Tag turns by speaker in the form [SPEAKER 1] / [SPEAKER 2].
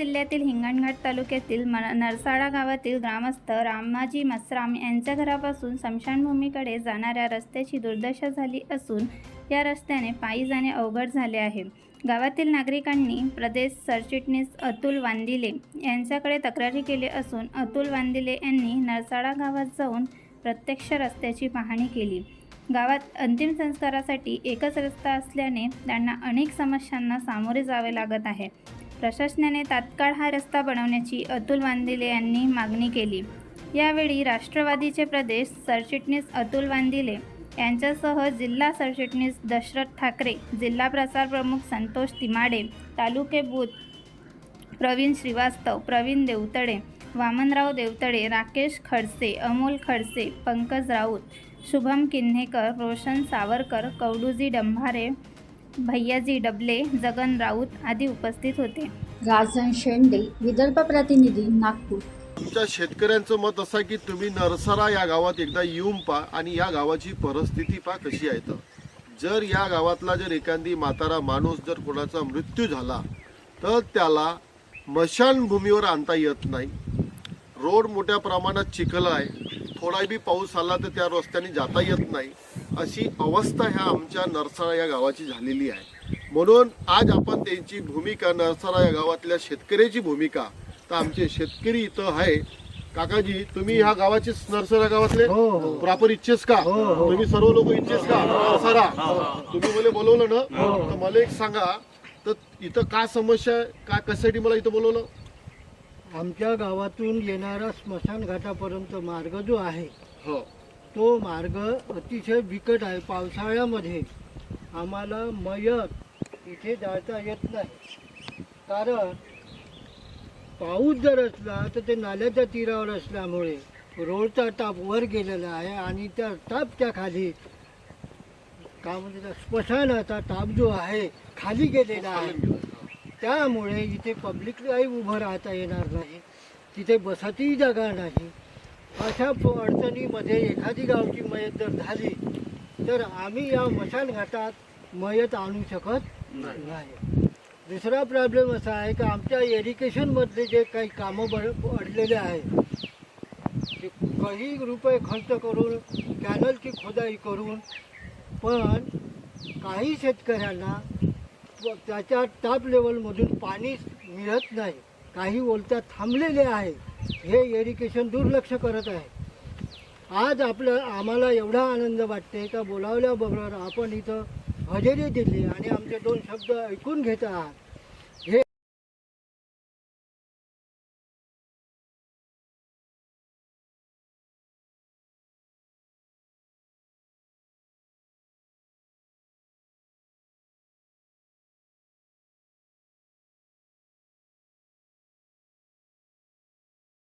[SPEAKER 1] जिल्ह्यातील हिंगणघाट तालुक्यातील म नरसाळा गावातील ग्रामस्थ रामाजी मसराम यांच्या घरापासून स्मशानभूमीकडे जाणाऱ्या रस्त्याची दुर्दशा झाली असून या रस्त्याने पायी जाणे अवघड झाले आहे. गावातील नागरिकांनी प्रदेश सरचिटणीस अतुल वांदिले यांच्याकडे तक्रारी केली असून अतुल वांदिले यांनी नरसाळा गावात जाऊन प्रत्यक्ष रस्त्याची पाहणी केली. गावात अंतिम संस्कारासाठी एकच रस्ता असल्याने त्यांना अनेक समस्यांना सामोरे जावे लागत आहे. प्रशासनाने तात्काळ हा रस्ता बनवण्याची अतुल वांदिले यांनी मागणी केली. यावेळी राष्ट्रवादीचे प्रदेश सरचिटणीस अतुल वांदिले यांच्यासह जिल्हा सरचिटणीस दशरथ ठाकरे जिल्हा प्रसार प्रमुख संतोष तिमाडे तालुके बूथ प्रवीण श्रीवास्तव प्रवीण देवतडे वामनराव देवतडे राकेश खडसे अमोल खडसे पंकज राऊत शुभम किन्हेकर रोशन सावरकर कवडूजी डंभारे भैयाजी डबले जगन राऊत आदी उपस्थित होते.
[SPEAKER 2] राजन शेंडे विदर्भ प्रतिनिधी नागपूर.
[SPEAKER 3] तुमच्या शेतकऱ्यांचं मत असं आहे की तुम्ही नरसरा या गावात एकदा येऊन पहा आणि या गावाची परिस्थिती पहा कशी आहे तर. जर या गावातला जर एखादी म्हातारा माणूस जर कोणाचा मृत्यू झाला तर त्याला मशानभूमीवर आणता येत नाही. रोड मोठ्या प्रमाणात चिखल आहे. थोडा बी पाऊस आला तर त्या रस्त्याने जाता येत नाही. अशी अवस्था ह्या आमच्या नरसाळा या गावाची झालेली आहे. म्हणून आज आपण त्यांची भूमिका नरसाळा या गावातल्या शेतकऱ्याची भूमिका तर आमचे शेतकरी इथं आहे. काकाजी तुम्ही ह्या गावाचे नरसरा गावातले? प्रॉपर इच्छेस का? तुम्ही सर्व लोक इच्छेस का? नरसरा तुम्ही मला बोलवलं ना? तर मला एक सांगा तर इथं का समस्या आहे? का कशासाठी मला इथं बोलवलं?
[SPEAKER 4] आमच्या गावातून येणारा स्मशान घाटापर्यंत मार्ग जो आहे
[SPEAKER 3] हो.
[SPEAKER 4] तो मार्ग अतिशय बिकट आहे. पावसाळ्यामध्ये आम्हाला मयत इथे जाता येत नाही. कारण पाऊस जर असला तर ते नाल्याच्या तीरावर असल्यामुळे रोडचा टाप वर गेलेला आहे आणि त्या टापच्या खाली का म्हणजे स्मशानाचा टाप जो आहे खाली गेलेला आहे. त्यामुळे इथे पब्लिकलाही उभं राहता येणार नाही. तिथे बसायचीही जागा नाही. अशा अडचणीमध्ये एखादी गावची मयत जर झाली तर आम्ही या मशान घाटात मयत आणू शकत नाही. दुसरा प्रॉब्लेम असा आहे की आमच्या एरिकेशनमधले जे काही कामं बड अडलेले आहेत ते काही रुपये खर्च करून कॅनलची खोदाई करून पण काही शेतकऱ्यांना त्याच्या टॉप लेवलमधून पाणी मिळत नाही. काही बोलत्या थांबलेले आहे हे एरिकेशन दुर्लक्ष करत आहे. आज आपलं आम्हाला एवढा आनंद वाटते का? बोलावल्याबरोबर आपण इथं हजेरी दिली आणि आमचे दोन शब्द ऐकून घेत आहात.